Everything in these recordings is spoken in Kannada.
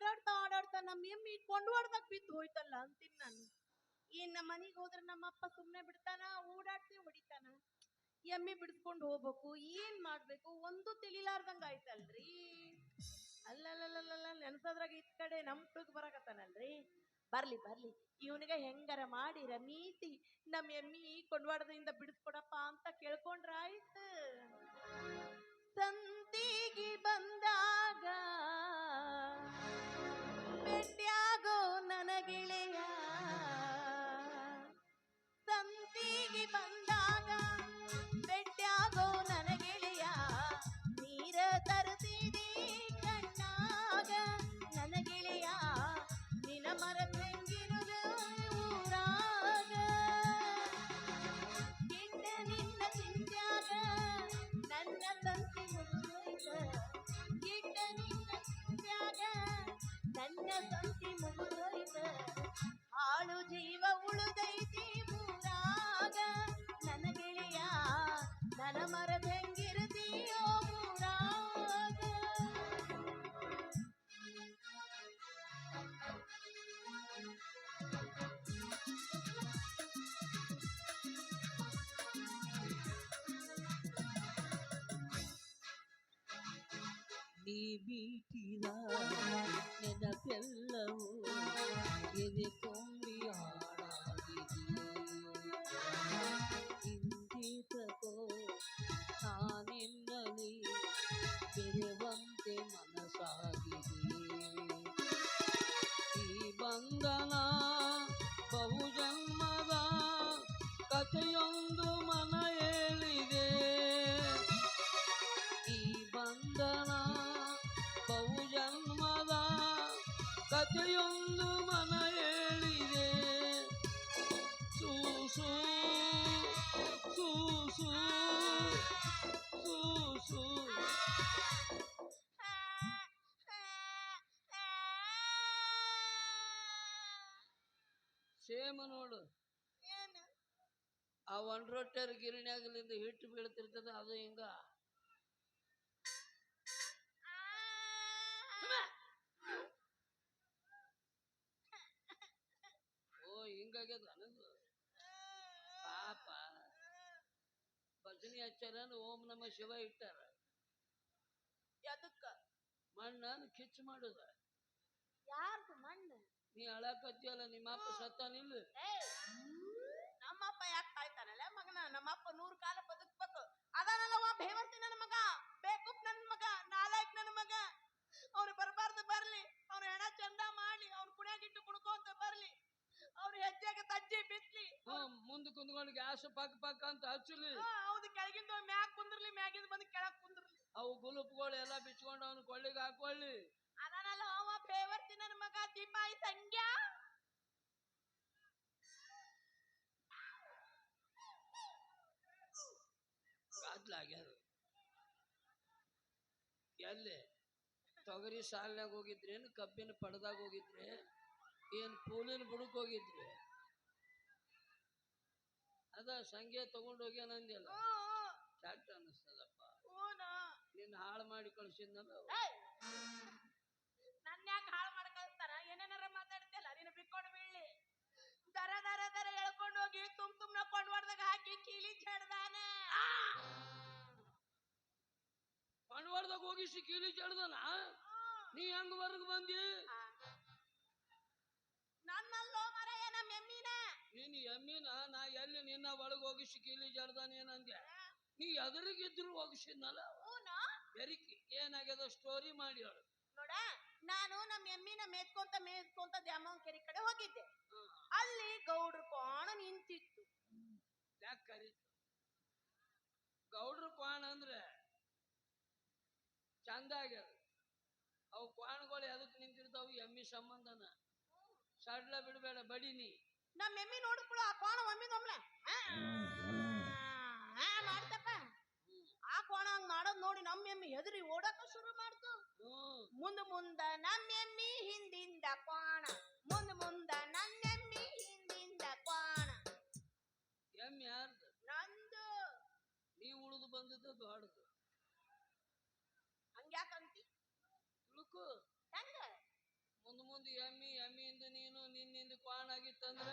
ಆಡಾಡ್ತಾ ಆಡಾಡ್ತಾ ನಮ್ಮ ಎಮ್ಮಿ ಕೊಂಡ್ವಾಡ್ದಾಗ ಬಿದ್ದು ಹೋಯ್ತಲ್ಲ ಅಂತೀನಿ ನಾನು. ಏನ್ ನಮ್ಮ ಮನೆಗೆ ಹೋದ್ರೆ ನಮ್ಮಪ್ಪ ಸುಮ್ಮನೆ ಬಿಡ್ತಾನ? ಓಡಾಡ್ತಿ ಹೊಡಿತಾನ? ಎಮ್ಮಿ ಬಿಡಿಸ್ಕೊಂಡು ಹೋಗ್ಬೇಕು, ಏನ್ ಮಾಡ್ಬೇಕು? ಒಂದು ತಿಳಿಲಾರ್ದಂಗ ಆಯ್ತಲ್ರಿ ಅಲ್ಲಲ್ಲಲ್ಲ ನೆನ್ಸದ್ರಾಗ ಈ ಕಡೆ ನಮ್ ಟುಗ್ ಬರಕತ್ತಾನಲ್ರಿ? ಬರ್ಲಿ ಬರ್ಲಿ, ಇವನಿಗೆ ಹೆಂಗಾರ ಮಾಡಿ ರಮೀತಿ ನಮ್ಮ ಎಮ್ಮಿ ಕೊಂಡವಾಡದಿಂದ ಬಿಡಿಸ್ಕೊಡಪ್ಪ ಅಂತ ಕೇಳ್ಕೊಂಡ್ರ ಆಯ್ತು. ಸಂತಿಗೆ ಬಂದಾಗ ಭೇಟಿಯಾಗೋ ನನಗೆಳೆಯ ನೀ ಬೀಟಿದ ನೆನಪೆಲ್ಲವೂ ಎದೆ ಸೇಮ ನೋಡು. ಆ ಒನ್ ರೊಟ್ಟೆರ್ ಗಿರಣಿಯಾಗಲಿಂದ ಹಿಟ್ಟು ಬೀಳ್ತಿರ್ತದ ಅದು ಹಿಂಗ. ಓ ಹಿಂಗಾಗ್ಯದ ಅನ್ನೋದು ಪಾಪ. ಭಜನಿ ಹಚ್ಚಾರ ಓಂ ನಮ ಶಿವ ಇಟ್ಟಾರ. ಎದಕ್ಕ? ಮಣ್ಣನ್ನು ಕಿಚ್ಚು ಮಾಡುದ. ಯಾರ್ದು ಮಣ್ಣು? ನೀ ಅಳಕತ್ತಿಯಲ್ಲ ನಿಮ್ಮಪ್ಪ ಸತ್ತಾನಿಲ್ಲ ನಮ್ಮಪ್ಪ ಯಾಕೆ ಕಾಯ್ತಾನಲ್ಲ ಮಗನ? ನಮ್ಮಪ್ಪ ನೂರು ಕಾಲ ಬದುಕ್ಬೇಕು. ಅದಾನಲ್ಲವ ಬೇವರ್ತಿ ನನ್ನ ಮಗ ಬೇಕು ನನ್ನ ಮಗ ನಾಲಾಯಕ್ ನನ್ನ ಮಗ. ಅವ್ರು ಬರಬಾರ್ದು ಬರ್ಲಿ. ಅವ್ರ ಹೆಣ ಚಂದ ಮಾಡಿ ಅವ್ರ ಕುಣ್ಯಾಗಿಟ್ಟು ಕುಣ್ಕೋತ ಬರ್ಲಿ. ಅವ್ರ ಹೆಜ್ಜೆಗೆ ತಜ್ಜಿ ಬಿತ್ತಲಿ ಹ್ಮ್ ಮುಂದೆ ಕುಂದ್ಕೊಂಡು ಗ್ಯಾಸ್ ಪಕ್ಕ ಪಕ್ಕ ಅಂತ ಹಚ್ಚಲಿ. ಹೌದು ಕೆಳಗಿಂದ ಮ್ಯಾಗ ಕುಂದ್ರಲಿ ಮ್ಯಾಗಿಂದ ಬಂದು ಕೆಳಗ್ ಕುಂದ್ರಲಿ. ಅವು ಗುಲುಪ್ಗಳು ಎಲ್ಲ ಬಿಚ್ಕೊಂಡು ಅವನು ಕೊಳ್ಳಿಗೆ ಹಾಕೊಳ್ಳಿ. ಆಗ್ಯಾರ ಎಲ್ಲಿ ತೊಗರಿ ಸಾಲಿನಾಗ ಹೋಗಿದ್ರಿ ಏನು ಕಬ್ಬಿನ ಪಡದಾಗ ಹೋಗಿದ್ರಿ ಏನು ಪೂಲಿನ ಬುಡಕ್ ಹೋಗಿದ್ರಿ. ಅದ ಸಂಖ್ಯೆ ತಗೊಂಡೋಗಿ ಹೋಗ್ಯಾನ ಚಾಟ್ ಅನ್ನಿಸ್ತದಪ್ಪ ನಿನ್ನ ಹಾಳು ಮಾಡಿ ಕಳ್ಸಿದ್ನಲ್ಲ ಅವ. ಏಯ್! ನನ್ ಯಾಕೆ ಹಾಳು ಮಾಡಿ ಕಳಿಸ್ತಾರ ಏನೇನಾರ ಮಾತಾಡ್ತಿಯಲ್ಲ ನೀನು ಬಿಕ್ಕೊಂಡು ಬೀಳ್ಲಿ ದರ ದರ ದರ ಎಳ್ಕೊಂಡು ಹೋಗಿ ತುಮ್ ತುಮ್ನ ಕೊಂಡ್ವಾಡ್ದಾಗ ಹಾಕಿ ಕೀಲಿ ಚಡ್ದಾನ. ಕೊಂಡ್ವಾಡ್ದಾಗ ಹೋಗಿ ಕೀಲಿ ಚಡ್ದನ? ನೀ ಹೆಂಗ್ ಹೊರಗ್ ಬಂದಿ? ನನ್ನಲ್ಲೋ ಮರೆಯ ನಮ್ಮ ಎಮ್ಮಿನ. ನೀನ್ ಎಮ್ಮಿನ? ನಾ ಎಲ್ಲಿ ನಿನ್ನ ಒಳಗೆ ಹೋಗಿ ಸಿಕ್ಕೀಲಿ ಜಡ್ದಾನೇನಂದ್ಯ ನೀ ಎದುರಿಗಿದ್ರು ಹೋಗಿಸಿದ್ನಲ್ಲ ಬೆರಿಕಿ ಏನಾಗ್ಯದ ಸ್ಟೋರಿ ಮಾಡಿ ಹೇಳು. ನೋಡ ನಾನು ನಮ್ಮ ಎಮ್ಮಿನ ಮೇದ್ಕೊಂತ ಮೇದ್ಕೊಂತ ದ್ಯಾಮವನ ಕೆರೆ ಕಡೆ ಹೋಗಿದ್ದೆ. ಅಲ್ಲಿ ಗೌಡ್ರ ಕೋಣ ನಿಂತಿತ್ತು. ಯಾಕೆ ಕರೀತು? ಗೌಡ್ರ ಕ್ವಾಣ ಅಂದ್ರೆ ಚಂದ ಆಗ್ಯದ. ಅವು ಕ್ವಾಣಗಳು ಎದಕ್ ನಿಂತಿರ್ತಾವು? ಎಮ್ಮಿ ಸಂಬಂಧನ. ಸಡ್ಲ ಬಿಡಬೇಡ ಬಡಿನಿ. ನಮ್ಮ ಎಮ್ಮಿ ನೋಡ್ಕೊಳ ಆ ಕೋಣ ಹಾ ಮಾಡ್ತಪ್ಪ. ಆ ಕೋಣ ಹಂಗ್ ಮಾಡೋದ್ ನೋಡಿ ನಮ್ಮ ಎಮ್ಮಿ ಹೆದರಿ ಓಡಕ ಶುರು ಮಾಡ್ತು. ಮುಂದ ಮುಂದ ನಮ್ಮ ಎಮ್ಮಿ ಹಿಂದಿಂದ ಕೋಣ ಮುಂದ ಮುಂದ ಬಂದದ್ದು ದೊಡ್ಡದು. ಹಂಗ್ಯಾಕಂತಿ? ತುಳುಕು. ಹೆಂಗ? ಮುಂದೆ ಎಮ್ಮಿ, ಎಮ್ಮಿಯಿಂದ ನೀನು, ನಿನ್ನಿಂದ ಕ್ವಾಣ್ ಆಗಿತ್ತಂದ್ರ?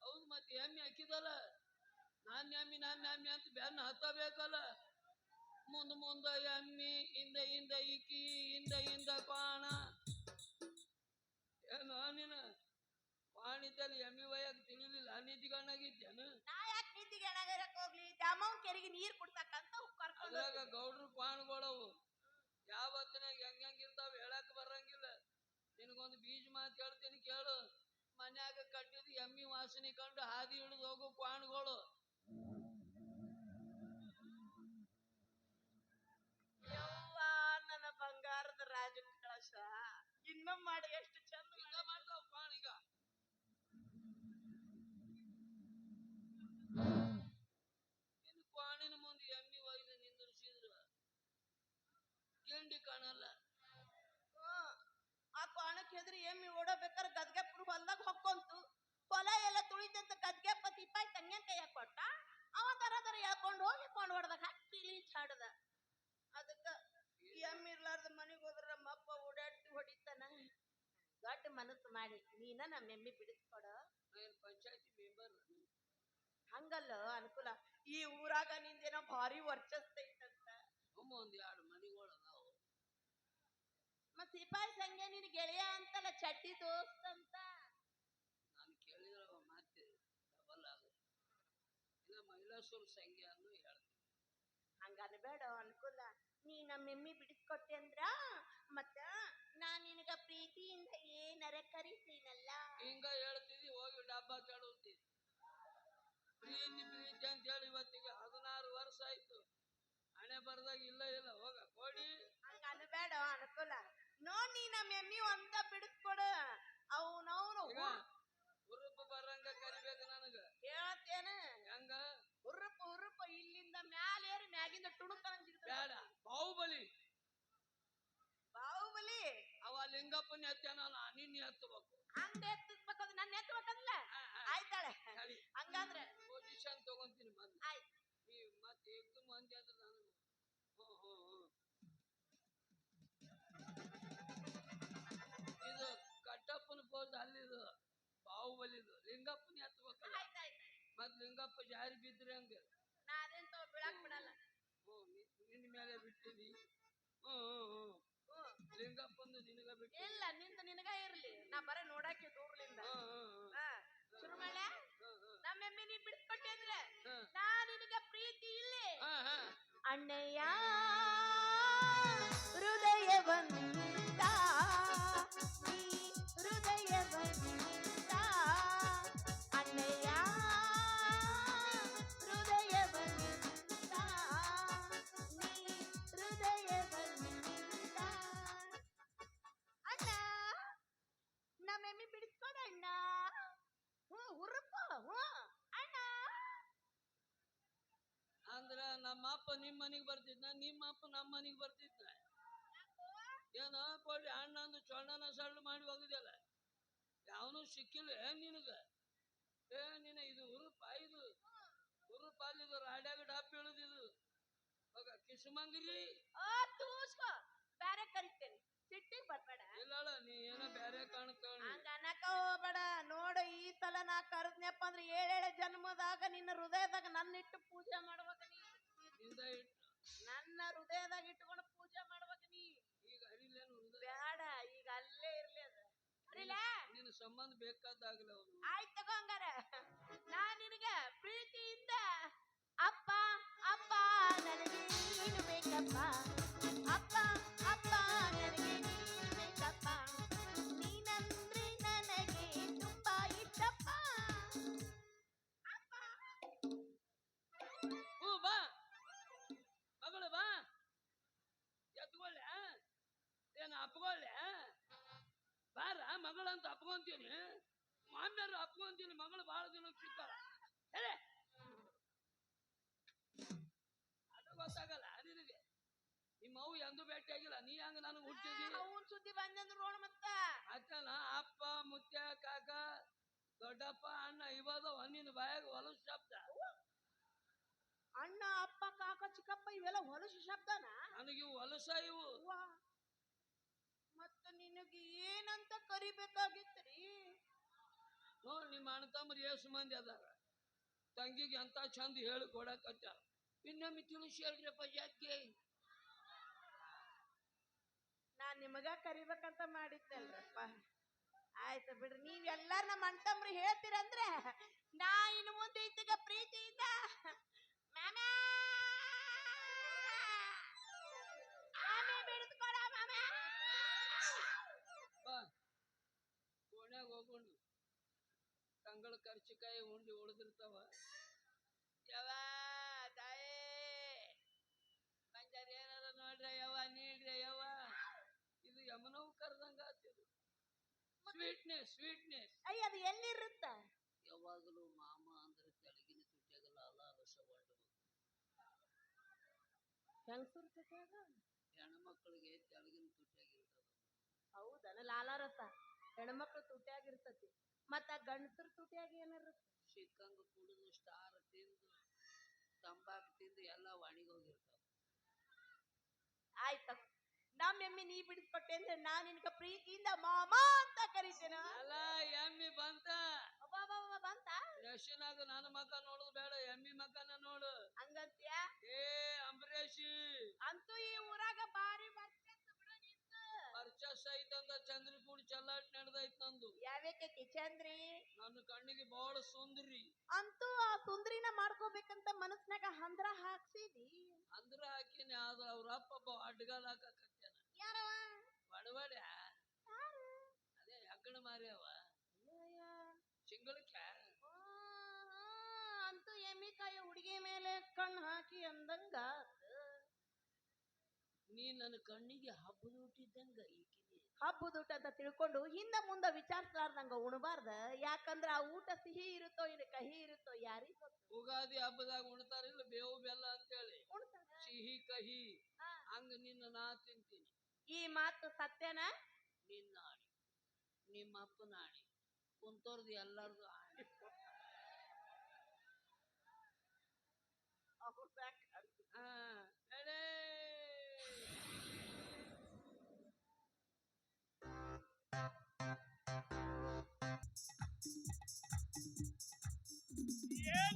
ಹೌದು ಮತ್ತೆ ಎಮ್ಮಿ ಹಾಕಿದಲ್ಲ. ನಾನ್ ಎಮ್ಮಿ ನಾನ್ ಎಮ್ಮಿ ಅಂತ ಬೆನ್ನ ಹತ್ತಬೇಕಲ್ಲ. ಮುಂದ ಮುಂದ ಎಮ್ಮಿ ಹಿಂದ ಹಿಂದ ಇಕ್ಕಿ ಹಿಂದ ಹಿಂದ ಕ್ವಾಣ. ಏನು ನೀನು ಕ್ವಾಣಿತಲ್ಲಿ ಎಮ್ಮಿ ವಯಕ್ ತಿಳಿಲಿಲ್ಲ ನಿಧಿಗಣ್ಣಾಗಿದ್ದೇನು ಎಣಗರಕ್ ಹೋಗ್ಲಿ ದ್ಯಾಮವ್ವ ಕೆರೆಗೆ ನೀರ್ ಕುಡ್ತಕ್ಕಂತ ಕರ್ಕೊಂಡು ಅದ್ರಾಗ ಗೌಡ್ರು ಕ್ವಾಣ್ಗಳವು. ಯಾವತ್ತಿನಾಗ ಹೆಂಗ್ ಹೆಂಗ್ ಇರ್ತಾವ ಹೇಳಕ್ ಬರಂಗಿಲ್ಲ. ನಿನಗೊಂದು ಬೀಜ ಮಾತು ಹೇಳ್ತೀನಿ ಕೇಳು. ಮನ್ಯಾಗ ಕಟ್ಟಿದ ಎಮ್ಮಿ ವಾಸನೆ ಕಂಡು ಹಾದಿ ಹಿಡಿದು ಹೋಗು ಕ್ವಾಣ್ಗಳು. ಯವ್ವ ನನ್ನ ಬಂಗಾರದ ರಾಜ ಕಳಶ ಇನ್ನೊಮ್ಮೆ ಮಾಡಿ ಎಷ್ಟು ಕಾಣಲ್ಲ. ಆ ಕಾಣಕ್ಕೆ ಹೆದ್ರಿ ಎಮ್ಮಿ ಓಡಬೇಕಾದ್ರೆ ಗದ್ಗೆಪುರ ಹೊಲ್ದಾಗ ಹೊಕ್ಕೊಂತು. ಹೊಲ ಎಲ್ಲ ತುಳಿದಂತ ಗದ್ಗೆಪ್ಪ ತಿಪ್ಪಾಯಿ ತಂಗ್ಯನ್ ಕೈಯಾಗ ಕೊಟ್ಟ. ಅವ ದರ ದರ ಹೇಳ್ಕೊಂಡು ಹೋಗಿ ಕೊಂಡು ಹೊಡ್ದಾಗ ಹಾಕಿ ಲೀಚ್ ಅದಕ್ಕೆ ಎಮ್ಮಿ ಇರ್ಲಾರ್ದ ಮನೆಗೆ ಹೋದ್ರ ನಮ್ಮ ಅಪ್ಪ ಓಡಾಡ್ತಿ ಹೊಡಿತಾನ. ದೊಡ್ಡ ಮನಸ್ಸು ಮಾಡಿ ನೀನ ನಮ್ಮ ಎಮ್ಮಿ ಬಿಡಿಸ್ಕೊಡ. ನಾನು ಪಂಚಾಯತಿ ಮೆಂಬರ್. ಹಂಗಲ್ಲ ಅನುಕೂಲ. ಈ ಊರಾಗ ನಿಂದೇನೋ ಭಾರಿ ವರ್ಚಸ್ತೈತಂತ ಒಮ್ಮ ಒಂದ್ ಎರಡು ಸಿಪಾಯಿ ಸಂಖ್ಯೆ ನಿನ್ ಗೆಳೆಯ ಅಂತಲ್ಲ ಚಟ್ಟಿ ದೋಸ್ತ್ ಅಂತ. ನಾನು ಕೇಳಿದ್ರೆ ಮಾತೆ ಡಬಲ್ ಆಗುತ್ತೆ. ಇಲ್ಲ ಮಹಿಳಾಸುರ ಸಂಖ್ಯೆ ಅನ್ನು ಹೇಳ್ತೀನಿ. ಹಂಗ ಅನ್ಬೇಡ ಅನುಕೂಲ. ನೀ ನಮ್ಮೆಮ್ಮಿ ಬಿಡಿಸ್ಕೊಟ್ಟೆ ಅಂದ್ರ ಮತ್ತ ನಾ ನಿನಗ ಪ್ರೀತಿಯಿಂದ ಏನರ ಕರಿತೀನಲ್ಲ. ಹಿಂಗ ಹೇಳ್ತಿದ್ದಿ ಹೋಗಿ ಡಬ್ಬ ಕೇಳುತ್ತಿ ಪ್ರೀತಿ ಪ್ರೀತಿ ಅಂತ ಹೇಳಿ ಇವತ್ತಿಗೆ ಹದಿನಾರು ವರ್ಷ ಆಯ್ತು ಹಣೆ ಬರ್ದಾಗ ಇಲ್ಲ ಇಲ್ಲ ಹೋಗ ಕೊಡಿ ಹಂಗ ಅನ್ಬೇಡ ಅನುಕೂಲ ನೋಡ್ ನೀ ನಮ್ಮ ಎಮ್ಮಿ ಒಂದ ಬಿಡಿಸ್ಕೊಡು. ಅವನವನು ಉರುಪು ಬರಂಗ ಕರಿಬೇಕು ನನಗ. ಹೇಳ್ತೇನೆ. ಹೆಂಗ? ಉರುಪ ಉರುಪ ಇಲ್ಲಿಂದ ಮ್ಯಾಲೇರಿ ಮ್ಯಾಗಿಂದ ತುಣುಕ ಅಂಜಿರ್ತದ ಬೇಡ. ಬಾಹುಬಲಿ. ಬಾಹುಬಲಿ. ಅವ ಲಿಂಗಪ್ಪನ ಎತ್ತೇನ ನಿನ್ನ ಎತ್ತಬೇಕು. ಹಂಗ ಎತ್ತಿಸ್ಬೇಕಂದ್ರ ನನ್ನ ಎತ್ತಬೇಕಂದ್ಲ? ಆಯ್ತಾಳೆ. ಹಂಗಂದ್ರೆ ಪೊಸಿಷನ್ ತಗೊಂತೀನಿ ಬಂದ್ ಆಯ್ತು. ಬಾಹುಬಲಿದು ಲಿಂಗಪ್ಪನ ಎತ್ತಬೇಕಲ್ಲ ಮತ್ ಲಿಂಗಪ್ಪ ಜಾರಿ ಬಿದ್ರೆ ಹಂಗ. ನಾ ಅದೇನ್ ತಗೋ ಬಿಡಲ್ಲ. ಓ ನಿನ್ನ ಮೇಲೆ ಬಿಟ್ಟಿನಿ ಹ್ಮ್. ಲಿಂಗಪ್ಪಂದು ನಿನಗ ಬಿಟ್ಟು ಇಲ್ಲ ನಿಂದ ನಿನಗ ಇರ್ಲಿ. ನಾ ಬರ ನೋಡಕ್ಕೆ ದೂರ್ಲಿಂದ. ಶುರು ಮಾಡೆ ಹ್ಞೂ ಹ್ಞೂ ನಮ್ಮ ಎಮ್ಮಿ ನೀ ಬಿಡಿಸ್ಕೊಟ್ಟೆ ಅಂದ್ರೆ. ನಾ ನಿನಗ ಪ್ರೀತಿ ಇಲ್ಲಿ. ಅಣ್ಣಯ್ಯ ಹೃದಯವಂತ ನೀ ನಮ್ಮ ಅಪ್ಪ ನಿಮ್ ಮನಿಗ್ ಬರ್ತಿದ್ನ ನಿಮ್ಮ ಅಪ್ಪ ನಮ್ಮ ಮನಿಗ್ ಬರ್ತಿದ್ನ. ಏನ ಕೊಡ್ಲಿ ಅಣ್ಣಂದು ಚೊಣ್ಣನ ಸಳ್ಳು ಮಾಡಿ ಹೋಗಿದ್ಯಲ್ಲ ಯಾವನು ಸಿಕ್ಕಿಲ್ಲ ಏನ್ ನಿನಗ? ಏ ನಿನ ಇದು ಉರುಪ ಇದು ಉರುಪ ಅಲ್ಲಿದು ರಾಡ್ಯಾಗ ಡಾಪ್ ಇಳುದಿದು ಹೋಗ ಕಿಸ್ಮಂಗಿರಿ. ಬ್ಯಾರೆ ಕರಿತೇನೆ. ಸಿಟ್ಟಿಗೆ ಬರ್ಬೇಡ. ಇಲ್ಲ ನೀ ಏನ ಬ್ಯಾರೆ ಕಾಣ್ತಾಳ ಹಂಗ ಅನ್ನಕ ಹೋಗ್ಬೇಡ. ನೋಡು ಈ ಸಲ ನಾ ಕರೆದ್ನಪ್ಪ ಅಂದ್ರೆ ಏಳೇಳೆ ಜನ್ಮದಾಗ ನಿನ್ನ ಹೃದಯದಾಗ ನನ್ನ ಇಟ್ಟು ಪೂಜೆ ಮಾಡ್ಬೇಕ ನೀ. ನನ್ನ ಹೃದಯದಾಗ ಇಟ್ಕೊಂಡು ಪೂಜೆ ಮಾಡ್ಬೇಕು ನೀ. ಈಗ ಬೇಡ ಈಗ ಅಲ್ಲೇ ಇರ್ಲಿ ಅದ. ಅರಿಲೇ? ನಿನ್ನ ಸಂಬಂಧ ಬೇಕಾದಾಗಲ್ಲ ಅವನು ಆಯ್ತು ತಗೋ ಹಂಗಾರ. ನಾ ನಿನಗ ಪ್ರೀತಿಯಿಂದ ಅಪ್ಪ ಅಪ್ಪ ನನಗೆ ನೀನು ಬೇಕಪ್ಪ. ಅಪ್ಪ ಮಗಳಂತ ಅಪ್ಕೊಂತೀನಿ. ಮಾಮ್ಯಾರು ಅಪ್ಕೊಂತೀನಿ ಮಗಳು ಬಹಳ ದಿನಕ್ಕೆ ಸಿಗ್ತಾರ ಹೇಳಿ. ಅದು ಗೊತ್ತಾಗಲ್ಲ ನಿನಗೆ. ನಿಮ್ಮ ಅವು ಎಂದೂ ಭೇಟಿ ಆಗಿಲ್ಲ? ನೀ ಹಂಗ ನನಗೆ ಹುಟ್ಟಿದಿ? ಅವನ್ ಸುದ್ದಿ ಬಂದಂದ್ರು ನೋಡ ಮತ್ತ. ಅತ್ತನ ಅಪ್ಪ ಮುತ್ಯ ಕಾಕ ದೊಡ್ಡಪ್ಪ ಅಣ್ಣ ಇವಾಗ ನಿನ್ನ ಬಾಯಾಗ ಹೊಲಸು ಶಬ್ದ. ಅಣ್ಣ ಅಪ್ಪ ಕಾಕ ಚಿಕ್ಕಪ್ಪ ಇವೆಲ್ಲ ಹೊಲಸು ಶಬ್ದನಾ? ನನಗೆ ಇವು ಹೊಲಸ ಇವು. ಏನಂತ ಕರಿಬೇಕಾಗಿತ್ರಿ ನೋಡ್ ನಿಮ್ಮ ಅಣ್ಣ ತಮ್ಮರು ಎಷ್ಟು ಮಂದಿ ಅದಾರ. ತಂಗಿಗೆ ಅಂತ ಚಂದ ಹೇಳಿ ಕೊಡಕತ್ತಾರ. ಇನ್ನೊಮ್ಮೆ ತಿಳಿಸಿ ಹೇಳ್ರಿಪ್ಪ ಯಾಕೆ? ನಾನ್ ನಿಮಗ ಕರಿಬೇಕಂತ ಮಾಡಿದ್ದಲ್ರಪ್ಪ. ಆಯ್ತು ಬಿಡ್ರಿ ನೀವ್ ಎಲ್ಲಾರ ನಮ್ಮ ಅಣ್ತಮ್ರಿ ಹೇಳ್ತೀರಂದ್ರೆ ನಾ ಇನ್ನು ಮುಂದೆ ಇದ್ದಗ ಪ್ರೀತಿಯಿಂದ ಕರ್ಚಿಕಾಯಿ ಉಂಡಿ ಉಳಿದಿರ್ತಾವ. ಯವ ತಾಯೇ ಮಂಜಾರ ಏನಾರ ನೋಡ್ರಿ ಯವ್ವ ನೀಡ್ರಿ ಯವ್ವ. ಇದು ಯಮನವ್ ಕರ್ದಂಗ ಆತಿದು ಸ್ವೀಟ್ನೆಸ್ ಸ್ವೀಟ್ನೆಸ್ ಅಯ್ಯ ಅದು ಎಲ್ಲಿರುತ್ತ? ಯಾವಾಗಲೂ ಮಾಮ ಅಂದ್ರೆ ತೆಳಗಿನ ತುಟ್ಯಾಗಲ್ಲ ಅಲ್ಲ ರಸಗೊಂಡು ಹೆಂಗಸೂರ್ ಜೊತೆಯಾಗ ಹೆಣ್ಮಕ್ಳಿಗೆ ತೆಳಗಿನ ತುಟ್ಯಾಗಿರ್ತದ. ಹೌದನ ಲಾಲಾರಸ ಹೆಣ್ಮಕ್ಳು ತುಟಿಯಾಗಿರ್ತತಿ. ಮತ್ತ ಗಂಡಸರ ತುಟಿಯಾಗ ಏನಿರುತ್ತೆ ಸಿಕ್ಕಂಗ ಕುಡಿದು ಸ್ಟಾರ್ ತಿಂದು ತಂಬಾಕು ತಿಂದು ಎಲ್ಲ ಒಣಗೋಗಿರ್ತಾವ ಆಯ್ತ ನಮ್ಮ ಎಮ್ಮಿ ನೀ ಬಿಡಿಸ್ಕೊಟ್ಟೆ ಅಂದ್ರೆ ನಾನ್ ನಿನ್ಗ ಪ್ರೀತಿಯಿಂದ ಮಾಮಾ ಅಂತ ಕರಿತೇನ. ಅಲ್ಲ ಎಮ್ಮಿ ಬಂತ? ಬಂತ? ಯಶನಾಗ ನನ್ನ ಮಗ ನೋಡುದು ಬೇಡ ಎಮ್ಮಿ ಮಕ್ಕನ ನೋಡು. ಹಂಗಂತ್ಯ? ಏ ಅಂಬರೀಷ್. ಅಂತೂ ಈ ಊರಾಗ ಬಾರಿ ವರ್ಚಸ್ಸು ಬಿಡು ನಿಂದು. ಪರ್ಚಸ್ ಐತಂದ ಚಂದ್ರಕೂಡ್ ನಡೆದೈತ್ ನಂದು ಯಾವ್ಯಾಕೆ ಚಂದ್ರಿ ನನ್ನ ಕಣ್ಣಿಗೆ ಬಹಳ ಸುಂದರಿ. ಅಂತೂ ಆ ಸುಂದ್ರಿನ ಮಾಡ್ಕೋಬೇಕಂತ ಮನಸ್ನಾಗ ಹಂದ್ರ ಹಾಕ್ಸಿದಿ? ಅಂದ್ರ ಹಾಕಿನಿ ಆದ್ರ ಅವ್ರ ಅಪ್ಪ ಒಬ್ಬ ಅಡ್ಗಾಲ ಹಾಕಕತ್ತೇನ. ಯಾರವ? ಬಡಬಡ? ಅದೇ ಹೆಗ್ಗಣ ಮಾರ್ಯಾವ ಅಯ್ಯಯ್ಯ. ಚಿಂಗಳಕ್ಕೆ. ಎಮ್ಮಿ ಕಾಯಿ ಅಂತೂ ಹುಡುಗಿ ಮೇಲೆ ಕಣ್ಣು ಹಾಕಿ ಅಂದಂಗ ನೀ ನನ್ನ ಕಣ್ಣಿಗೆ ಹಬ್ಬದ ಹುಟ್ಟಿದ್ದಂಗ ಈಕಿನಿ ಹಬ್ಬದ ಊಟ ಅಂತ ತಿಳ್ಕೊಂಡು ಹಿಂದ ಮುಂದ ವಿಚಾರಿಸ್ಲಾರ್ದಂಗ ಉಣಬಾರ್ದ. ಯಾಕಂದ್ರ ಆ ಊಟ ಸಿಹಿ ಇರುತ್ತೋ ಇನ್ನು ಕಹಿ ಇರುತ್ತೋ ಯಾರಿಗ್ ಗೊತ್ತು? ಉಗಾದಿ ಹಬ್ಬದಾಗ ಉಣ್ತಾರಿಲ್ಲ ಬೇವು ಬೆಲ್ಲ ಅಂತೇಳಿ. ಸಿಹಿ ಕಹಿ. ಹಂಗ ನಿನ್ನ ನಾ ತಿಂತೀನಿ. ಈ ಮಾತು ಸತ್ಯನ? ನಿನ್ನ ಆಣಿ ನಿಮ್ಮ ಅಪ್ಪನ ಆಣಿ ಕುಂತೋರ್ದು ಎಲ್ಲಾರ್ದು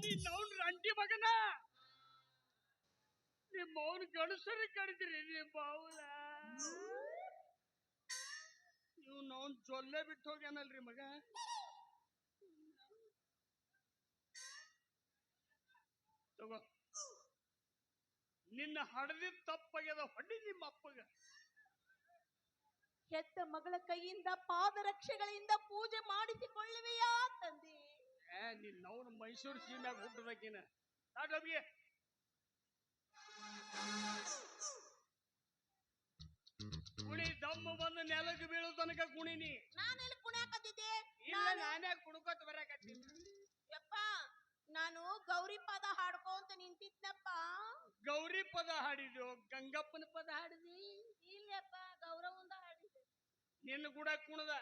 ಏನಿಲ್ಲ ಅವ್ನು ರಂಟಿ ಮಗನ? ನಿಮ್ಮ ಅವನ ಗಣಸರಿ ಕಡಿದ್ರಿ ನಿಮ್ಮ ಬಾವುಲ. ನೀವು ಅವ್ನು ಜೊಲ್ಲೆ ಬಿಟ್ಟು ಹೋಗ್ಯಾನಲ್ರಿ ಮಗ. ತಗೋ. ನಿನ್ನ ಹಡದಿದ್ ತಪ್ಪಾಗ್ಯದ ಹೊಡಿ ನಿಮ್ಮ ಅಪ್ಪಗ. ಹೆತ್ತ ಮಗಳ ಕೈಯಿಂದ ಪಾದರಕ್ಷೆಗಳಿಂದ ಪೂಜೆ ಮಾಡಿಸಿಕೊಳ್ಳುವೆಯಾ ತಂದೆ? ಏ ನಿನ್ನ ಅವನು ಮೈಸೂರು ಸೀಮ್ಯಾಗ ಹುಟ್ಟಬೇಕಿನ ನಾಟೊಬ್ಗೆ ಕುಣಿ ದಮ್ಮ ಬಂದು ನೆಲಕ್ಕೆ ಬೀಳೋ ತನಕ ಕುಣಿನಿ. ನಾನೆಲ್ಲಿ ಕುಣ್ಯಾಕತ್ತಿದ್ದೆ? ಇಲ್ಲ ನಾನೇ ಕುಡ್ಕೋತ ಬರಾಕತ್ತೀನಿ. ಯಪ್ಪ ನಾನು ಗೌರಿ ಪದ ಹಾಡ್ಕೊಂತ ನಿಂತಿದ್ನಪ್ಪ. ಗೌರಿ ಪದ ಹಾಡಿದ್ಯೋ? ಗಂಗಪ್ಪನ ಪದ ಹಾಡಿದಿ? ಇಲ್ಲಪ್ಪ ಗೌರವಂದ ಹಾಡಿದ್ದೆ. ನಿನ್ನ ಕೂಡ ಕುಣದ?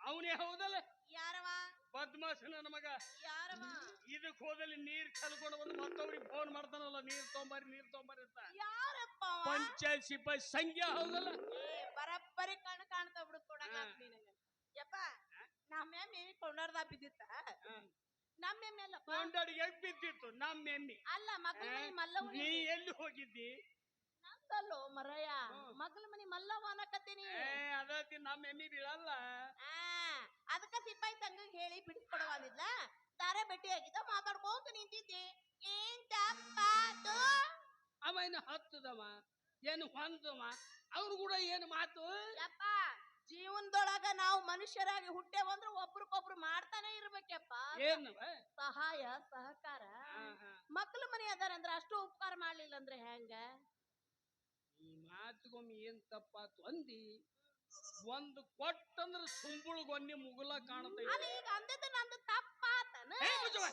ಅವನೇ ಹೌದಲ್ಲ? ಯಾರವ? ಬದ್ಮಾಸ ನಮಗ. ಮಗ ಯಾರವ? ಇದಕ್ ಹೋದಲ್ಲಿ ನೀರ್ ಕಲ್ಕೊಂಡು ಬಂದು ಮತ್ತವ್ರಿಗೆ ಫೋನ್ ಮಾಡ್ತಾನಲ್ಲ ನೀರ್ ತೊಂಬರಿ ನೀರ್ ತೊಂಬರಿ ಅಂತ. ಯಾರಪ್ಪ ಅವ? ಪಂಚಾಯತ್ ಸಿಪಾಯಿ ಸಂಖ್ಯೆ ಹೌದಲ್ಲ? ಏ ಬರಬ್ಬರಿ ಕಣ್ ಕಾಣ್ತಾ ಬಿಡು. ಯಪ್ಪ ನಮ್ಮ ಎಮ್ಮಿ ಕೊಂಡರ್ದ ಬಿದ್ದಿತ್ತ? ನಮ್ಮ ಎಮ್ಮೆ ಅಲ್ಲಪ್ಪ? ಕೊಂಡಾಡಿಗೆ ಬಿದ್ದಿತ್ತು? ನಮ್ಮ ಎಮ್ಮಿ. ಅಲ್ಲ ಮಗಳ ಮನಿ ಮಲ್ಲವ್ವ ನೀ ಎಲ್ಲಿ? ಹೋಗಿದ್ದಿ? ನಂದಲ್ಲೋ ಮರಯ್ಯ. ಮಗಳ ಮನಿ ಮಲ್ಲವ್ವ ಅನ್ನಕತ್ತೀನಿ ಏ ಅದತಿ ನಮ್ಮ ಎಮ್ಮಿ ಬೀಳಲ್ಲ. ಆ ಅದಕ್ಕ ಸಿಪಾಯಿ ತಂಗಿಗೆ ಹೇಳಿ ಬಿಡಿಸ್ಕೊಡವ ತಾರೆ ಬೆಟ್ಟಿ ಭೇಟಿ ಆಗಿದ್ದ ಮಾತಾಡ್ಕೋತ ನಿಂತಿದ್ದೆ. ಏನ್ ತಪ್ಪಾತು ಅವ ಏನು ಹತ್ತದವ ಏನು ಹೊಂದವ ಅವ್ರು ಕೂಡ ಏನು ಮಾತು? ಯಪ್ಪ ಜೀವನದೊಳಗ ನಾವು ಮನುಷ್ಯರಾಗಿ ಹುಟ್ಟೇವಂದ್ರ ಒಬ್ರಿಗೊಬ್ರು ಮಾಡ್ತಾನೆ ಇರ್ಬೇಕಪ್ಪ. ಏನವ? ಸಹಾಯ ಸಹಕಾರ. ಮಕ್ಳ ಮನಿ ಅದಾರಂದ್ರ ಅಷ್ಟು ಉಪಕಾರ ಮಾಡ್ಲಿಲ್ಲ ಅಂದ್ರೆ ಹೆಂಗ? ಈ ಮಾತುಗೊಮ್ಮೆ ಏನ್ ತಪ್ಪಾತು ಅಂದಿ? ಒಂದು ಕೊಟ್ಟಂದ್ರ ಸುಂಬುಳಗೊನ್ನಿ ಮುಗುಲ ಕಾಣತೈತಿ ಅದು ಈಗ ಅಂದದ್ದು ನಂದು ತಪ್ಪಾತನ? ಏ, ಮುಚ್ಚವ್ವ.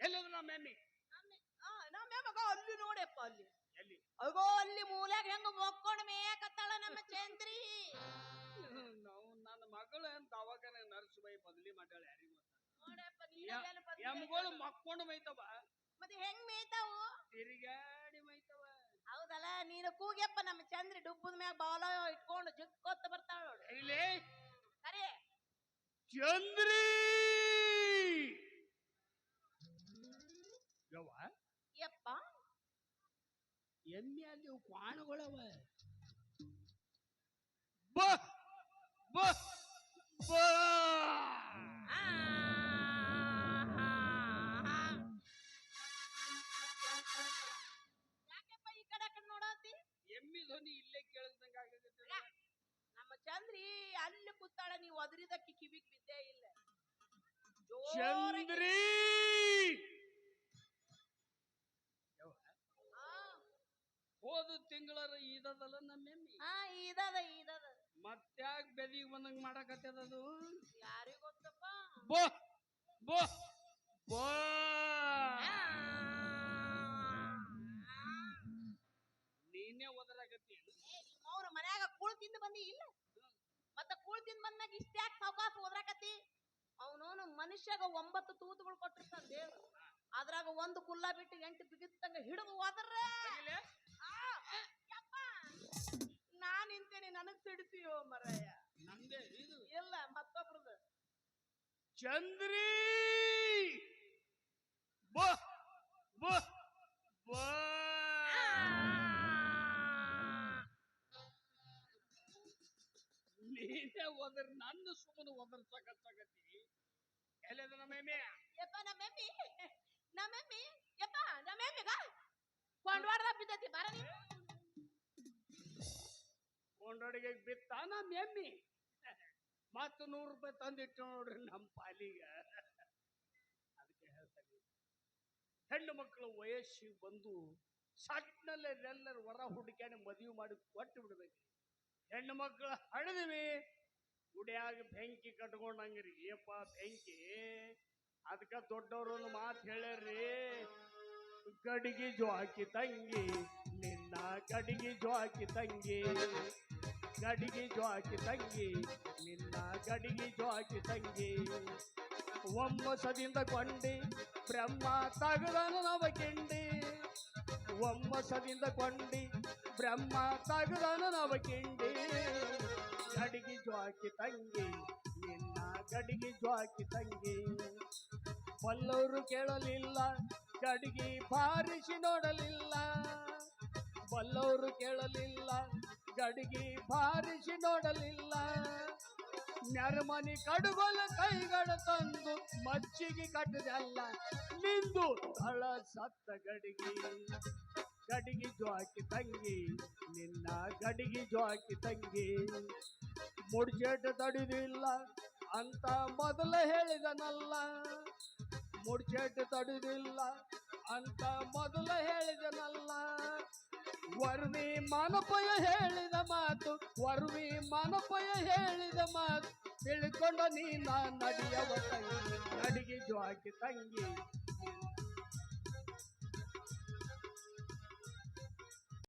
ಎಲ್ಲಿದ ನಮ್ಮ ಎಮ್ಮಿ? ನಮ್ಮ ಮಗ ಅಲ್ಲಿ ನೋಡಪ್ಪ ಅಲ್ಲಿ. ಎಲ್ಲಿ? ಅಗೋ ಅಲ್ಲಿ ಮೂಲ್ಯಾಗ ಹೆಂಗ ಮಕ್ಕೊಂಡು ಮೇಯಕತ್ತಾಳ ನಮ್ಮ ಚಂದ್ರಿ ನಾವು ನನ್ನ ಮಗಳ ದವಾಖಾನೆ ನರ್ಸ್ ಬೈ ಬದಲಿ ಮಾಡ್ಯಾಳ ಯಾರಿಗೂ ನೋಡಪ್ಪ ನೀನಾಗೆಲ್ಲ ಬಂದಿದ್ದೆ. ಎಮ್ಗಳು ಮಕ್ಕೊಂಡು ಮೈತವ ಮತ್ತೆ ಹೆಂಗ್ ಮೇಯ್ತಾವು? ತಿರುಗಾಡಿ ಮೈತವ ಹೌದ ಹೌದಲ್ಲ ನೀನು ಕೂಗ್ಯಪ್ಪ ನಮ್ಮ ಚಂದ್ರಿ ಡುಬ್ಬದ ಮ್ಯಾಗ ಬಾಲ ಇಟ್ಕೊಂಡು ಜುಕ್ಕೊತ್ತ ಬರ್ತಾಳ ನೋಡು ಇಲ್ಲಿ ಸರಿ ಚಂದ್ರಿ ಯವ್ವ ಯಪ್ಪ ಎಮ್ಮೆ ಅಲ್ಲಿ ಕ್ವಾಣಗಳವ ಬ ಬ ಬ ಧ್ವನಿ ಇಲ್ಲೇ ಕೇಳಿದಂಗ ಆಗತ್ತೆ ನಮ್ಮ ಚಂದ್ರಿ ಅಲ್ಲಿ ಕೂತಾಳ ನೀವು ಒದರಿದಕ್ಕೆ ಕಿವಿಗ್ ಬಿದ್ದೇ ಇಲ್ಲ. ಚಂದ್ರಿ! ಹೋದ ತಿಂಗಳರ ಇದದಲ್ಲ ನಮ್ಮ ಹಾ ಇದದ ಇದದ ಮತ್ತ್ಯಾಗ ಬೆದಿಗೆ ಬಂದಂಗ ಮಾಡಕತ್ತದದು ಯಾರಿಗ್ ಗೊತ್ತಪ್ಪ? ಬೋ ಬೋ ಬೋ ಆ, ನೀನೇ ನಿಮ್ಮವ್ರ ಮನ್ಯಾಗ ಕೂಳ್ ತಿಂದು ಬಂದಿ ಇಲ್ಲ? ಮತ್ತ ಕೂಳ್ ತಿಂದ್ ಬಂದಾಗ ಇಷ್ಟ್ಯಾಕ್ ಸಾವಕಾಶ ಹೋದ್ರಾಕತಿ ಅವನೋನು ಮನುಷ್ಯಾಗ ಒಂಬತ್ತು ತೂತುಗಳು ಕೊಟ್ಟಿರ್ತಾನ ದೇವ್ರು. ಅದ್ರಾಗ ಒಂದು ಕುಲ್ಲ ಬಿಟ್ಟು ಎಂಟು ಬಿಗಿತ್ತಂಗ ಹಿಡಿದು ಹೋದ್ರ ನಾನ್ ನಿಂತೇನೆ ನನಗ್ ಸಿಡಿಸಿಯೋ ಮರಯ್ಯ? ಇಲ್ಲ ಮತ್ತೊಬ್ರದ್ದು ಚಂದ್ರಿ! ಬೋ ಬೋ ಬೋ ನೀನೇ ಒದರ್ ನನ್ನ ಸುಮ್ಮನೆ ಒದರ್ಸಕತ್ತಾಗತ್ತಿ ಎಲ್ಲದ ನಮ್ಮ ಎಮ್ಮೆ? ಯಪ್ಪ ನಮ್ಮೆಮ್ಮಿ ನಮ್ಮೆಮ್ಮಿ ಯಪ್ಪ ನಮ್ಮೆಮ್ಮಿಗ ಕೊಂಡ್ವಾಡ್ದ ಬಿದ್ದತಿ ಬರ ನೀ ಕೊಂಡೊಡಿಗೆ ಬಿತ್ತ ನಮ್ಮ ಎಮ್ಮಿ. ಮತ್ತು ನೂರು ರೂಪಾಯಿ ತಂದಿಟ್ಟು ನೋಡ್ರಿ ನಮ್ಮ ಪಾಲಿಗೆ. ಅದಕ್ಕೆ ಹೇಳ್ತಾರೆ ಹೆಣ್ಣು ಮಕ್ಕಳು ವಯಸ್ಸಿಗೆ ಬಂದು ಸಟ್ನಲ್ಲೇ ಎಲ್ಲರೂ ಹೊರ ಹುಡುಕ್ಯಾನೆ ಮದುವೆ ಮಾಡಿ ಕೊಟ್ಟು ಬಿಡ್ಬೇಕು. ಹೆಣ್ಣು ಮಕ್ಕಳು ಹಳದಿವಿ ಗುಡಿಯಾಗ ಬೆಂಕಿ ಕಟ್ಕೊಂಡಂಗ್ರಿ. ಏಪ್ಪ ಬೆಂಕಿ? ಅದಕ್ಕೆ ದೊಡ್ಡವರು ಒಂದು ಮಾತು ಹೇಳ್ಯಾರ್ರಿ. ಗಡಿಗೆ ಜೋಕಿ ತಂಗಿ, ನಿನ್ನ ಗಡಿಗೆ ಜೋಕಿ ತಂಗಿ. ಗಡಿಗೆ ಜೋಕಿ ತಂಗಿ, ನಿನ್ನ ಗಡಿಗೆ ಜೋಕಿ ತಂಗಿ. ಒಮ್ಮಸದಿಂದ ಕೊಂಡಿ, ಬ್ರಹ್ಮ ತಗದನು ನವ ಕಿಂಡಿ. ಒಮ್ಮಸದಿಂದ ಕೊಂಡಿ, ಬ್ರಹ್ಮ ತಗದನು ನವ ಕಿಂಡಿ. ಜೋಕಿ ತಂಗಿ, ನಿನ್ನ ಗಡಿಗೆ ಜ್ವಾಕಿ ತಂಗಿ. ಬಲ್ಲವರು ಕೇಳಲಿಲ್ಲ, ಗಡಿಗೆ ಬಾರಿಸಿ ನೋಡಲಿಲ್ಲ. ಬಲ್ಲವರು ಕೇಳಲಿಲ್ಲ, ಗಡಿಗೆ ಬಾರಿಸಿ ನೋಡಲಿಲ್ಲ. ನೆರಮನಿ ಕಡುಗೊಲ ಕೈಗಳ ತಂದು ಮಚ್ಚಿಗೆ ಕಟ್ಟದಲ್ಲ ನಿಂದು ತಳ ಸತ್ತ ಗಡಿಗೆ. ಗಡಿಗೆ ಜ್ವಾಕಿ ತಂಗಿ, ನಿನ್ನ ಗಡಿಗೆ ಜ್ವಾಕಿ ತಂಗಿ. ಮುಡ್ಚೇಟ ತಡಿದಿಲ್ಲ, ಅಂತ ಮೊದಲ ಹೇಳಿದನಲ್ಲ. ಮುಡ್ಚೇಟ ತಡಿದಿಲ್ಲ, ಅಂತ ಮೊದಲ ಹೇಳಿದನಲ್ಲ. ವರ್ವಿ ಮಾನಪಯ ಹೇಳಿದ ಮಾತು ವರ್ವಿ ಮಾನಪಯ ಹೇಳಿದ ಮಾತು, ತಿಳ್ಕೊಂಡ ನಾ ನಡಿಯವ ತಂಗಿ ನಡಿಗೆ ಜೋಕಿ ತಂಗಿ.